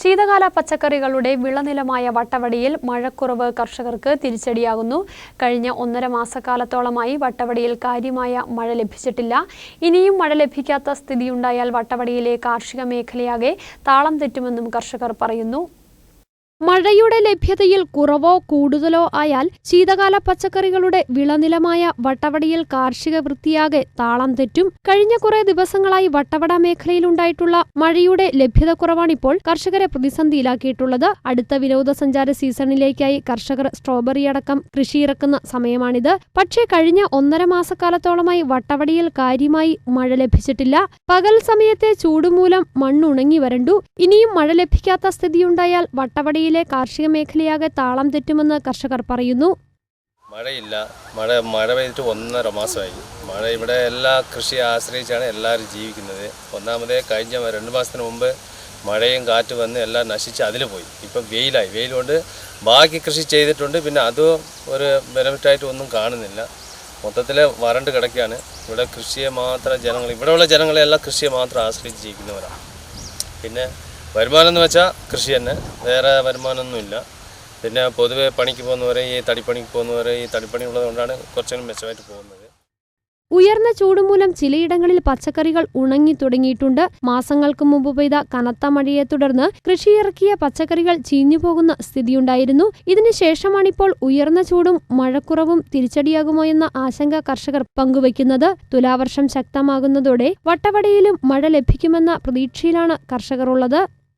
ശീതകാല പച്ചക്കറികളുടെ വിളനിലമായ വട്ടവടിയിൽ മഴക്കുറവ് കർഷകർക്ക് തിരിച്ചടിയാകുന്നു. കഴിഞ്ഞ ഒന്നര മാസക്കാലത്തോളമായി വട്ടവടിയിൽ കാര്യമായ മഴ ലഭിച്ചിട്ടില്ല. ഇനിയും മഴ ലഭിക്കാത്ത സ്ഥിതിയുണ്ടായാൽ വട്ടവടിയിലെ കാർഷിക മേഖലയാകെ താളം തെറ്റുമെന്നും കർഷകർ പറയുന്നു. മഴയുടെ ലഭ്യതയിൽ കുറവോ കൂടുതലോ ആയാൽ ശീതകാല പച്ചക്കറികളുടെ വിളനിലമായ വട്ടവടയിൽ കാർഷിക വൃത്തിയാകെ താളം തെറ്റും. കഴിഞ്ഞ കുറെ ദിവസങ്ങളായി വട്ടവട മേഖലയിലുണ്ടായിട്ടുള്ള മഴയുടെ ലഭ്യത കുറവാണിപ്പോൾ കർഷകരെ പ്രതിസന്ധിയിലാക്കിയിട്ടുള്ളത്. അടുത്ത വിനോദസഞ്ചാര സീസണിലേക്കായി കർഷകർ സ്ട്രോബെറി അടക്കം കൃഷിയിറക്കുന്ന സമയമാണിത്. പക്ഷേ കഴിഞ്ഞ ഒന്നര മാസക്കാലത്തോളമായി വട്ടവടയിൽ കാര്യമായി മഴ ലഭിച്ചിട്ടില്ല. പകൽ സമയത്തെ ചൂടുമൂലം മണ്ണുണങ്ങി വരണ്ടു. ഇനിയും മഴ ലഭിക്കാത്ത സ്ഥിതിയുണ്ടായാൽ വട്ടവടിയിലെ കാർഷിക മേഖലയാകെ താളം തെറ്റുമെന്ന് കർഷകർ പറയുന്നു. മഴയില്ല. മഴ മഴ പെയ്തിട്ട് ഒന്നര മാസമായി. മഴ ഇവിടെ എല്ലാ കൃഷിയെ ആശ്രയിച്ചാണ് എല്ലാവരും ജീവിക്കുന്നത്. ഒന്നാമത് കഴിഞ്ഞ രണ്ട് മാസത്തിന് മുമ്പ് മഴയും കാറ്റ് വന്ന് എല്ലാം നശിച്ച് അതിൽ പോയി. ഇപ്പം വെയിലായി. വെയിൽ കൊണ്ട് ബാക്കി കൃഷി ചെയ്തിട്ടുണ്ട്. പിന്നെ അത് ഒരു ബെനിഫിറ്റായിട്ട് ഒന്നും കാണുന്നില്ല. മൊത്തത്തിൽ വരണ്ട് കിടക്കുകയാണ്. ഇവിടെ കൃഷിയെ മാത്രം ജനങ്ങൾ ഇവിടെയുള്ള ജനങ്ങളെല്ലാം കൃഷിയെ മാത്രം ആശ്രയിച്ച് ജീവിക്കുന്നവരാണ്. പിന്നെ വരുമാനം എന്ന് വെച്ചാൽ കൃഷി തന്നെ. വേറെ വരുമാനമൊന്നുമില്ല. പിന്നെ പൊതുവെ പണിക്ക് പോകുന്നവരെ ഈ തടിപ്പണിക്ക് പോകുന്നവരെ ഈ തടിപ്പണി ഉള്ളതുകൊണ്ടാണ് കുറച്ചും മെച്ചമായിട്ട് പോകുന്നത്. ഉയർന്ന ചൂട് മൂലം ചിലയിടങ്ങളിൽ പച്ചക്കറികൾ ഉണങ്ങി തുടങ്ങിയിട്ടുണ്ട്. മാസങ്ങൾക്ക് മുമ്പ് പെയ്ത കനത്ത മഴയെ തുടർന്ന് കൃഷിയിറക്കിയ പച്ചക്കറികൾ ചീഞ്ഞുപോകുന്ന സ്ഥിതിയുണ്ടായിരുന്നു. ഇതിനുശേഷമാണിപ്പോൾ ഉയർന്ന ചൂടും മഴക്കുറവും തിരിച്ചടിയാകുമോ എന്ന ആശങ്ക കർഷകർ പങ്കുവയ്ക്കുന്നത്. തുലാവർഷം ശക്തമാകുന്നതോടെ വട്ടവടയിലും മഴ ലഭിക്കുമെന്ന പ്രതീക്ഷയിലാണ് കർഷകർ ഉള്ളത്.